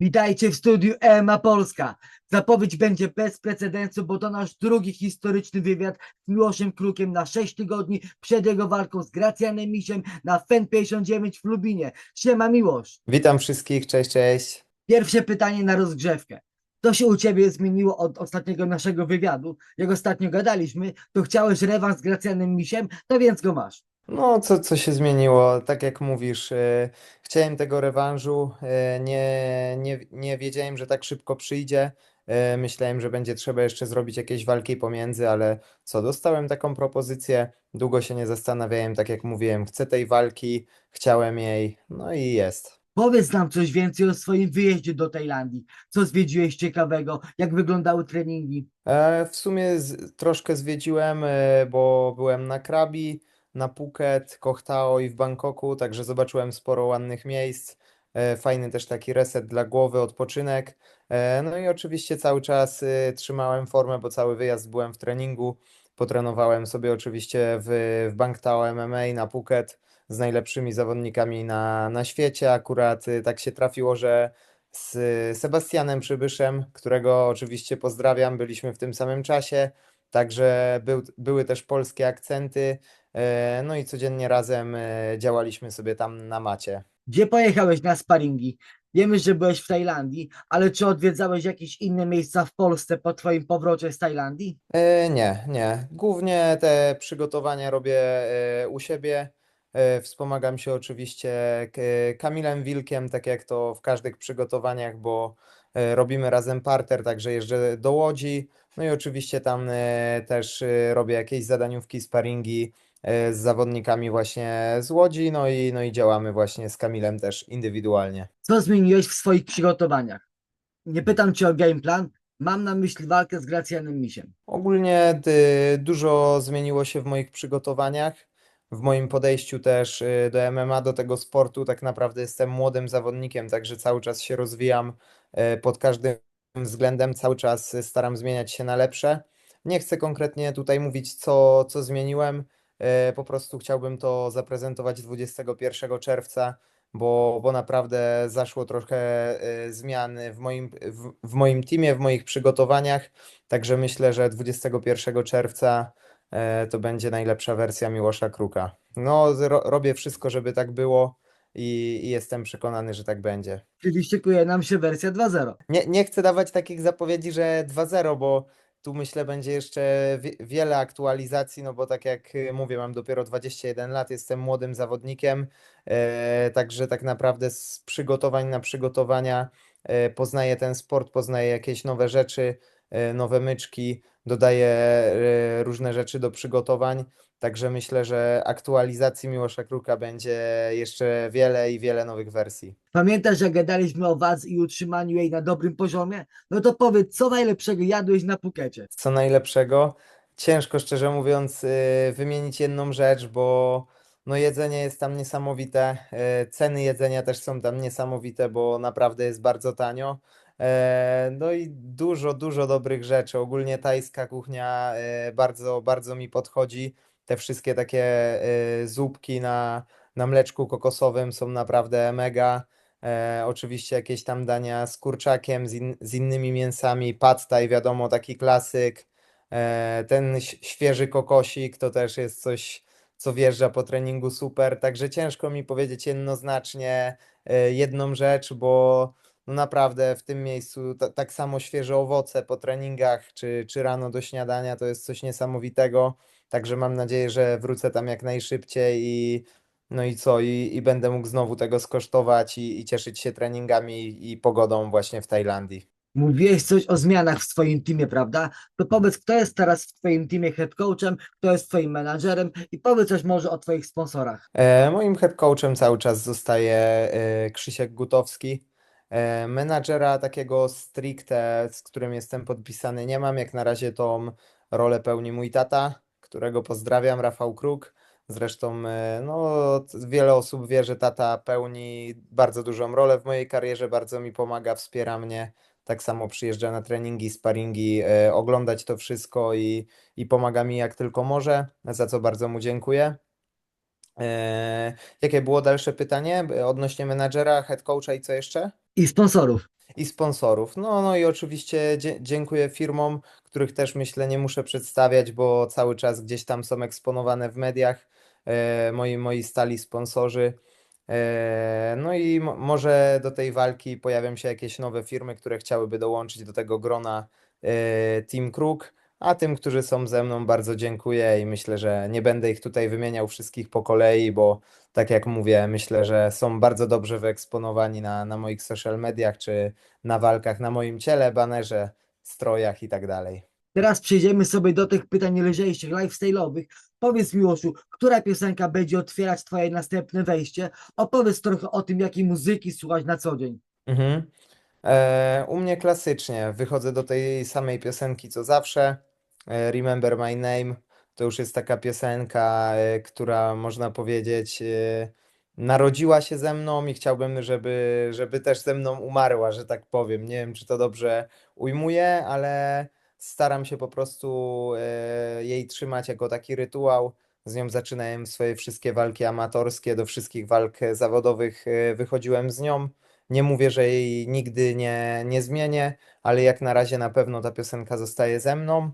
Witajcie w studiu EMA Polska. Zapowiedź będzie bez precedensu, bo to nasz drugi historyczny wywiad z Miłoszem Krukiem na 6 tygodni przed jego walką z Gracjanem Misiem na FEN 59 w Lubinie. Siema Miłosz. Witam wszystkich, cześć, cześć. Pierwsze pytanie na rozgrzewkę. Co się u ciebie zmieniło od ostatniego naszego wywiadu? Jak ostatnio gadaliśmy, to chciałeś rewans z Gracjanem Misiem, to więc go masz. No, co, co się zmieniło? Tak jak mówisz, e, chciałem tego rewanżu, e, nie, nie, nie wiedziałem, że tak szybko przyjdzie. E, myślałem, że będzie trzeba jeszcze zrobić jakieś walki pomiędzy, ale co, dostałem taką propozycję, długo się nie zastanawiałem, tak jak mówiłem, chcę tej walki, chciałem jej, no i jest. Powiedz nam coś więcej o swoim wyjeździe do Tajlandii. Co zwiedziłeś ciekawego? Jak wyglądały treningi? E, W sumie z, troszkę zwiedziłem, e, bo byłem na Krabi, na Phuket, Koh Tao i w Bangkoku, także zobaczyłem sporo ładnych miejsc. E, Fajny też taki reset dla głowy, odpoczynek. E, No i oczywiście cały czas e, trzymałem formę, bo cały wyjazd byłem w treningu. Potrenowałem sobie oczywiście w, w Bangtao MMA na Phuket z najlepszymi zawodnikami na, na świecie. Akurat e, tak się trafiło, że z Sebastianem Przybyszem, którego oczywiście pozdrawiam, byliśmy w tym samym czasie, także był, były też polskie akcenty, e, no i codziennie razem e, działaliśmy sobie tam na macie. Gdzie pojechałeś na sparingi? Wiemy, że byłeś w Tajlandii, ale czy odwiedzałeś jakieś inne miejsca w Polsce po twoim powrocie z Tajlandii? E, Nie, nie. Głównie te przygotowania robię u siebie. Wspomagam się oczywiście Kamilem Wilkiem, tak jak to w każdych przygotowaniach, bo robimy razem parter, także jeżdżę do Łodzi. No i oczywiście tam e, też e, robię jakieś zadaniówki, sparingi e, z zawodnikami właśnie z Łodzi, no i, no i działamy właśnie z Kamilem też indywidualnie. Co zmieniłeś w swoich przygotowaniach? Nie pytam cię o game plan, mam na myśli walkę z Gracjanem Misiem. Ogólnie dużo zmieniło się w moich przygotowaniach, w moim podejściu też do MMA, do tego sportu. Tak naprawdę jestem młodym zawodnikiem, także cały czas się rozwijam pod każdym względem, cały czas staram zmieniać się na lepsze. Nie chcę konkretnie tutaj mówić, co, co zmieniłem, y, po prostu chciałbym to zaprezentować 21 czerwca, bo, bo naprawdę zaszło trochę y, zmian w moim, w, w moim teamie, w moich przygotowaniach. Także myślę, że 21 czerwca e, to będzie najlepsza wersja Miłosza Kruka. No, ro, robię wszystko, żeby tak było i, i jestem przekonany, że tak będzie. Czyli szykuje nam się wersja 2.0. Nie, nie chcę dawać takich zapowiedzi, że 2-0, bo tu myślę będzie jeszcze wie, wiele aktualizacji, no bo tak jak y, mówię, mam dopiero 21 lat, jestem młodym zawodnikiem, e, także tak naprawdę z przygotowań na przygotowania e, poznaję ten sport, poznaję jakieś nowe rzeczy, e, nowe myczki, dodaję e, różne rzeczy do przygotowań, także myślę, że aktualizacji Miłosza Kruka będzie jeszcze wiele i wiele nowych wersji. Pamiętasz, jak gadaliśmy o wadze i utrzymaniu jej na dobrym poziomie? No to powiedz, co najlepszego jadłeś na Pukecie? co najlepszego. Ciężko, szczerze mówiąc, y, wymienić jedną rzecz, bo no jedzenie jest tam niesamowite. y, Ceny jedzenia też są tam niesamowite, bo naprawdę jest bardzo tanio. E, No i dużo, dużo dobrych rzeczy. Ogólnie tajska kuchnia y, bardzo, bardzo mi podchodzi. Te wszystkie takie y, zupki na, na mleczku kokosowym są naprawdę mega. E, oczywiście jakieś tam dania z kurczakiem, z, in, z innymi mięsami, pad thai, wiadomo, taki klasyk. E, ten świeży kokosik to też jest coś, co wjeżdża po treningu super. Także ciężko mi powiedzieć jednoznacznie e, jedną rzecz, bo no naprawdę w tym miejscu ta, tak samo świeże owoce po treningach czy, czy rano do śniadania to jest coś niesamowitego. Także mam nadzieję, że wrócę tam jak najszybciej i no i co? I, i będę mógł znowu tego skosztować i, i cieszyć się treningami i pogodą właśnie w Tajlandii. Mówiłeś coś o zmianach w swoim teamie, prawda? To powiedz, kto jest teraz w twoim teamie head coachem, kto jest twoim menadżerem i powiedz coś może o twoich sponsorach. E, moim head coachem cały czas zostaje e, Krzysiek Gutowski. E, menadżera takiego stricte, z którym jestem podpisany, nie mam. Jak na razie tą rolę pełni mój tata, którego pozdrawiam, Rafał Kruk. Zresztą e, no, wiele osób wie, że tata pełni bardzo dużą rolę w mojej karierze, bardzo mi pomaga, wspiera mnie. Tak samo przyjeżdża na treningi, sparingi, e, oglądać to wszystko i, i pomaga mi jak tylko może, za co bardzo mu dziękuję. E, jakie było dalsze pytanie e, odnośnie menadżera, head coacha i co jeszcze? I sponsorów. I sponsorów. No, no i oczywiście dziękuję firmom, których też myślę nie muszę przedstawiać, bo cały czas gdzieś tam są eksponowane w mediach e, moi, moi stali sponsorzy. No i mo- może do tej walki pojawią się jakieś nowe firmy, które chciałyby dołączyć do tego grona Team Kruk. A tym, którzy są ze mną, bardzo dziękuję i myślę, że nie będę ich tutaj wymieniał wszystkich po kolei, bo tak jak mówię, myślę, że są bardzo dobrze wyeksponowani na, na moich social mediach czy na walkach na moim ciele, banerze, strojach i tak dalej. Teraz przejdziemy sobie do tych pytań lżejszych, lifestyle'owych. Powiedz Miłoszu, która piosenka będzie otwierać twoje następne wejście? Opowiedz trochę o tym, jakiej muzyki słuchać na co dzień. Mhm. E, u mnie klasycznie wychodzę do tej samej piosenki co zawsze. E, Remember My Name to już jest taka piosenka, e, która można powiedzieć e, narodziła się ze mną i chciałbym, żeby, żeby też ze mną umarła, że tak powiem. Nie wiem, czy to dobrze ujmuję, ale staram się po prostu jej trzymać jako taki rytuał. Z nią zaczynałem swoje wszystkie walki amatorskie, do wszystkich walk zawodowych wychodziłem z nią. Nie mówię, że jej nigdy nie, nie zmienię, ale jak na razie na pewno ta piosenka zostaje ze mną.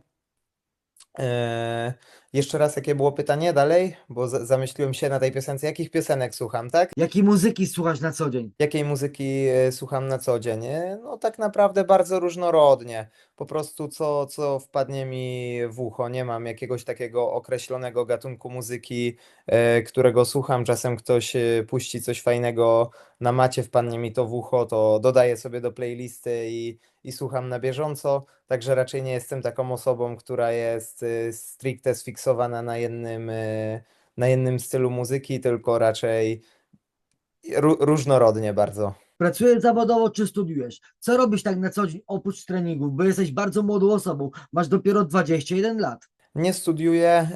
Eee, jeszcze raz, jakie było pytanie dalej? Bo za- zamyśliłem się na tej piosence. Jakich piosenek słucham, tak? Jakiej muzyki słuchasz na co dzień? Jakiej muzyki e, słucham na co dzień? E, No tak naprawdę bardzo różnorodnie. Po prostu co, co wpadnie mi w ucho. Nie mam jakiegoś takiego określonego gatunku muzyki, e, którego słucham. Czasem ktoś e, puści coś fajnego na macie, wpadnie mi to w ucho, to dodaję sobie do playlisty i, i słucham na bieżąco. Także raczej nie jestem taką osobą, która jest e, stricte sfiksowana na jednym, e, na jednym stylu muzyki, tylko raczej Ró- różnorodnie bardzo. Pracujesz zawodowo czy studiujesz? Co robisz tak na co dzień oprócz treningów? Bo jesteś bardzo młodą osobą, masz dopiero 21 lat. Nie studiuję.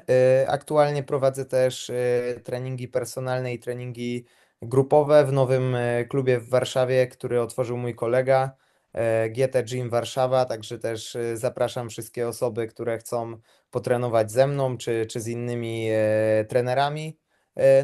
y, Aktualnie prowadzę też y, treningi personalne i treningi grupowe w nowym y, klubie w Warszawie, który otworzył mój kolega y, GT Gym Warszawa. Także też y, zapraszam wszystkie osoby, które chcą potrenować ze mną czy, czy z innymi y, trenerami.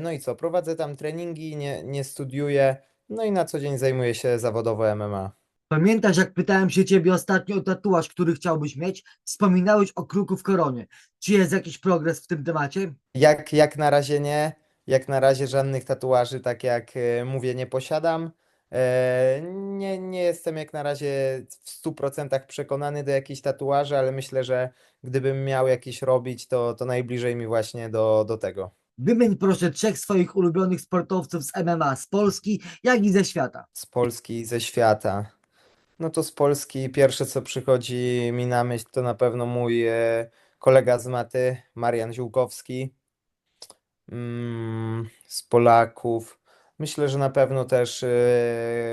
No i co? Prowadzę tam treningi, nie, nie studiuję. No i na co dzień zajmuję się zawodowo MMA. Pamiętasz, jak pytałem się ciebie ostatnio o tatuaż, który chciałbyś mieć? Wspominałeś o kruku w koronie. Czy jest jakiś progres w tym temacie? Jak, jak na razie nie. Jak na razie żadnych tatuaży, tak jak e, mówię, nie posiadam. E, Nie, nie jestem jak na razie w 100% przekonany do jakichś tatuaży, ale myślę, że gdybym miał jakiś robić, to, to najbliżej mi właśnie do, do tego. Wymień proszę trzech swoich ulubionych sportowców z MMA z Polski, jak i ze świata. Z Polski i ze świata. No to z Polski pierwsze, co przychodzi mi na myśl, to na pewno mój e, kolega z maty, Marian Ziółkowski. Mm, z Polaków. Myślę, że na pewno też e,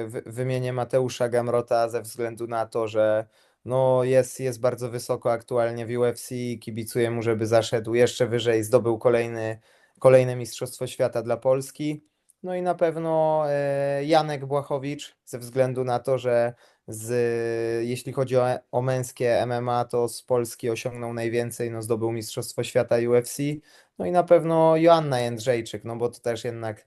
wy- wymienię Mateusza Gamrota ze względu na to, że no jest, jest bardzo wysoko aktualnie w UFC. Kibicuję mu, żeby zaszedł jeszcze wyżej, zdobył kolejny, kolejne Mistrzostwo Świata dla Polski. No i na pewno e, Janek Błachowicz, ze względu na to, że z, jeśli chodzi o, o męskie MMA, to z Polski osiągnął najwięcej, no zdobył Mistrzostwo Świata UFC. No i na pewno Joanna Jędrzejczyk, no bo to też jednak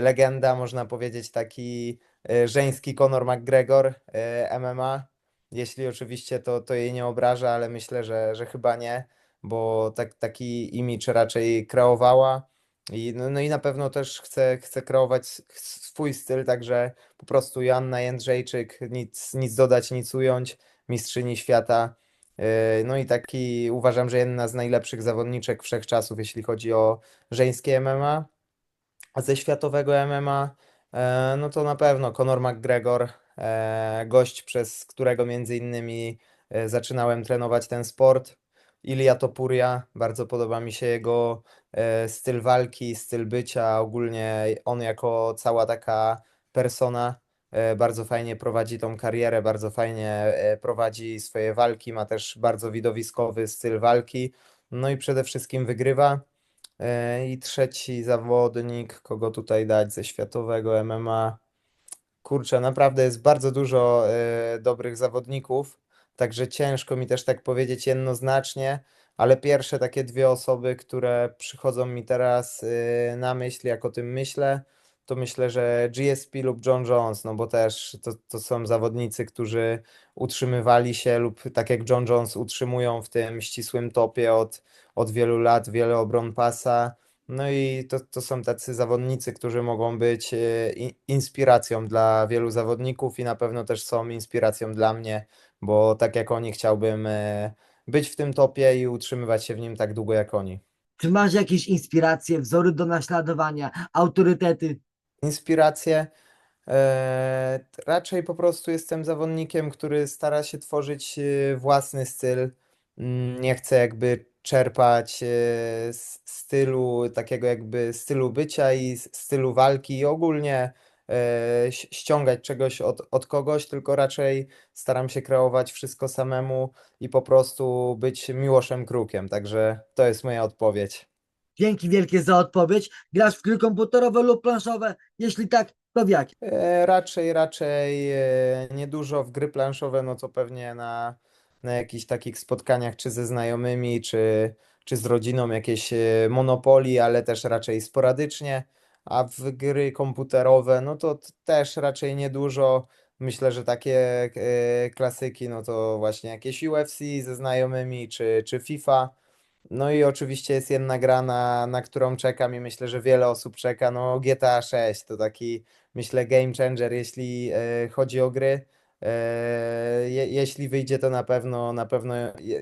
legenda, można powiedzieć, taki e, żeński Conor McGregor e, MMA. Jeśli oczywiście to, to jej nie obraża, ale myślę, że, że chyba nie, bo tak, taki imidż raczej kreowała. I, no, no i na pewno też chce, chce kreować swój styl, także po prostu Joanna Jędrzejczyk, nic, nic dodać, nic ująć, mistrzyni świata. No i taki uważam, że jedna z najlepszych zawodniczek wszechczasów, jeśli chodzi o żeńskie MMA. A ze światowego MMA, e, no to na pewno Conor McGregor, e, gość, przez którego między innymi e, zaczynałem trenować ten sport. Ilia Topuria, bardzo podoba mi się jego styl walki, styl bycia, ogólnie on jako cała taka persona bardzo fajnie prowadzi tą karierę, bardzo fajnie prowadzi swoje walki, ma też bardzo widowiskowy styl walki, no i przede wszystkim wygrywa. E, I trzeci zawodnik, kogo tutaj dać ze światowego MMA. Kurczę, naprawdę jest bardzo dużo e, dobrych zawodników, także ciężko mi też tak powiedzieć jednoznacznie, ale pierwsze takie dwie osoby, które przychodzą mi teraz y, na myśl, jak o tym myślę, to myślę, że GSP lub John Jones, no bo też to, to są zawodnicy, którzy utrzymywali się lub tak jak John Jones utrzymują w tym ścisłym topie od, od wielu lat, wiele obron pasa. No i to, to są tacy zawodnicy, którzy mogą być e, inspiracją dla wielu zawodników i na pewno też są inspiracją dla mnie, bo tak jak oni chciałbym e, być w tym topie i utrzymywać się w nim tak długo jak oni. Czy masz jakieś inspiracje, wzory do naśladowania, autorytety? Inspiracje. e, raczej po prostu jestem zawodnikiem, który stara się tworzyć e, własny styl. Mm, Nie chcę jakby czerpać e, z stylu, takiego jakby stylu bycia i stylu walki i ogólnie e, ściągać czegoś od, od kogoś, tylko raczej staram się kreować wszystko samemu i po prostu być Miłoszem Krukiem. Także to jest moja odpowiedź. Dzięki wielkie za odpowiedź. Grasz w gry komputerowe lub planszowe? Jeśli tak, to w jakie? E, Raczej, raczej e, niedużo w gry planszowe, no to pewnie na, na jakichś takich spotkaniach, czy ze znajomymi, czy, czy z rodziną jakieś e, Monopoly, ale też raczej sporadycznie, a w gry komputerowe, no to t- też raczej niedużo. Myślę, że takie e, klasyki, no to właśnie jakieś UFC ze znajomymi, czy, czy FIFA. No i oczywiście jest jedna gra, na, na którą czekam i myślę, że wiele osób czeka, no GTA 6 to taki myślę, game changer, jeśli e, chodzi o gry. E, je, jeśli wyjdzie, to na pewno, na pewno,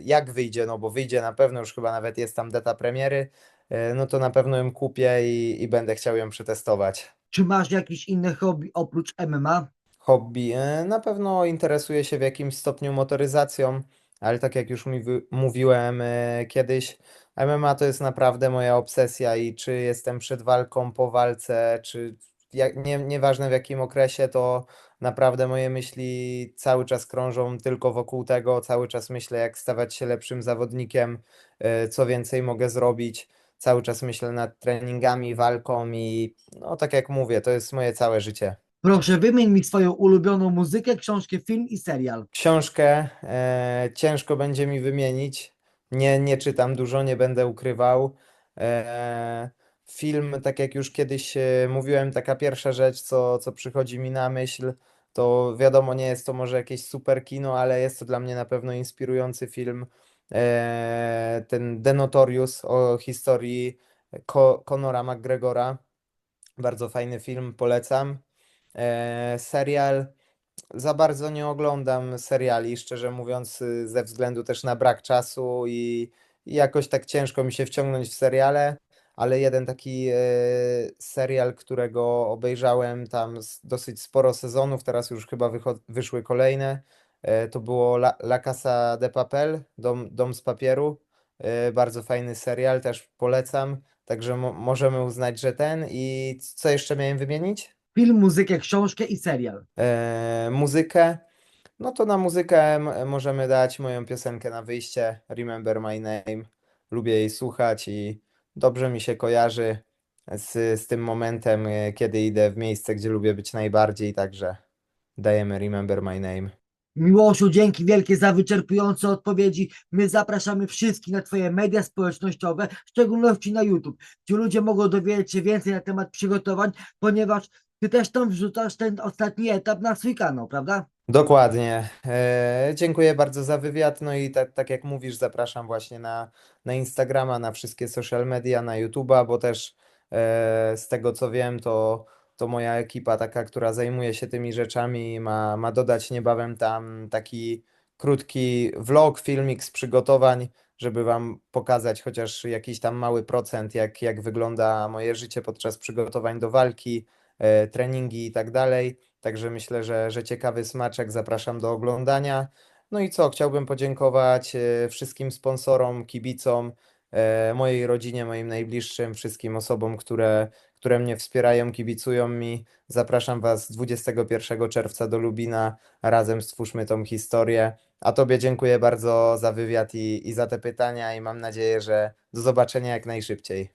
jak wyjdzie, no bo wyjdzie na pewno, już chyba nawet jest tam data premiery, e, no to na pewno ją kupię i, i będę chciał ją przetestować. Czy masz jakieś inne hobby oprócz MMA? Hobby. e, Na pewno interesuję się w jakimś stopniu motoryzacją, ale tak jak już mówi- mówiłem e, kiedyś, MMA to jest naprawdę moja obsesja i czy jestem przed walką, po walce, czy jak, nie, nieważne w jakim okresie, to naprawdę moje myśli cały czas krążą tylko wokół tego, cały czas myślę, jak stawać się lepszym zawodnikiem, e, co więcej mogę zrobić. Cały czas myślę nad treningami, walką i no tak jak mówię, to jest moje całe życie. Proszę wymień mi swoją ulubioną muzykę, książkę, film i serial. Książkę e, ciężko będzie mi wymienić. Nie, nie czytam dużo, nie będę ukrywał. E, film, tak jak już kiedyś e, mówiłem, taka pierwsza rzecz, co, co przychodzi mi na myśl, to wiadomo, nie jest to może jakieś super kino, ale jest to dla mnie na pewno inspirujący film. E, ten The Notorious o historii Ko Conora McGregora. Bardzo fajny film, polecam. E, serial. Za bardzo nie oglądam seriali, szczerze mówiąc, y, ze względu też na brak czasu i, jakoś tak ciężko mi się wciągnąć w seriale, ale jeden taki e, serial, którego obejrzałem tam dosyć sporo sezonów, teraz już chyba wyszły kolejne, e, to było La, Casa de Papel, Dom, Dom z papieru. Bardzo fajny serial, też polecam, także mo możemy uznać, że ten. I co jeszcze miałem wymienić? Film, muzykę, książkę i serial. e, muzykę, no to na muzykę m- możemy dać moją piosenkę na wyjście, Remember My Name. Lubię jej słuchać i dobrze mi się kojarzy z, z tym momentem, e, kiedy idę w miejsce, gdzie lubię być najbardziej, także dajemy Remember My Name. Miłoszu, dzięki wielkie za wyczerpujące odpowiedzi. My zapraszamy wszystkich na Twoje media społecznościowe, w szczególności na YouTube, gdzie ludzie mogą dowiedzieć się więcej na temat przygotowań, ponieważ Ty też tam wrzucasz ten ostatni etap na swój kanał, prawda? Dokładnie. E, dziękuję bardzo za wywiad. No i tak, tak jak mówisz, zapraszam właśnie na, na Instagrama, na wszystkie social media, na YouTube'a, bo też e, z tego co wiem, to, to moja ekipa taka, która zajmuje się tymi rzeczami, ma, ma dodać niebawem tam taki krótki vlog, filmik z przygotowań, żeby Wam pokazać chociaż jakiś tam mały procent, jak, jak wygląda moje życie podczas przygotowań do walki, treningi i tak dalej. Także myślę, że, że ciekawy smaczek. Zapraszam do oglądania. No i co? Chciałbym podziękować e, wszystkim sponsorom, kibicom, e, mojej rodzinie, moim najbliższym, wszystkim osobom, które, które mnie wspierają, kibicują mi. Zapraszam Was 21 czerwca do Lubina. Razem stwórzmy tą historię. A Tobie dziękuję bardzo za wywiad i, i za te pytania i mam nadzieję, że do zobaczenia jak najszybciej.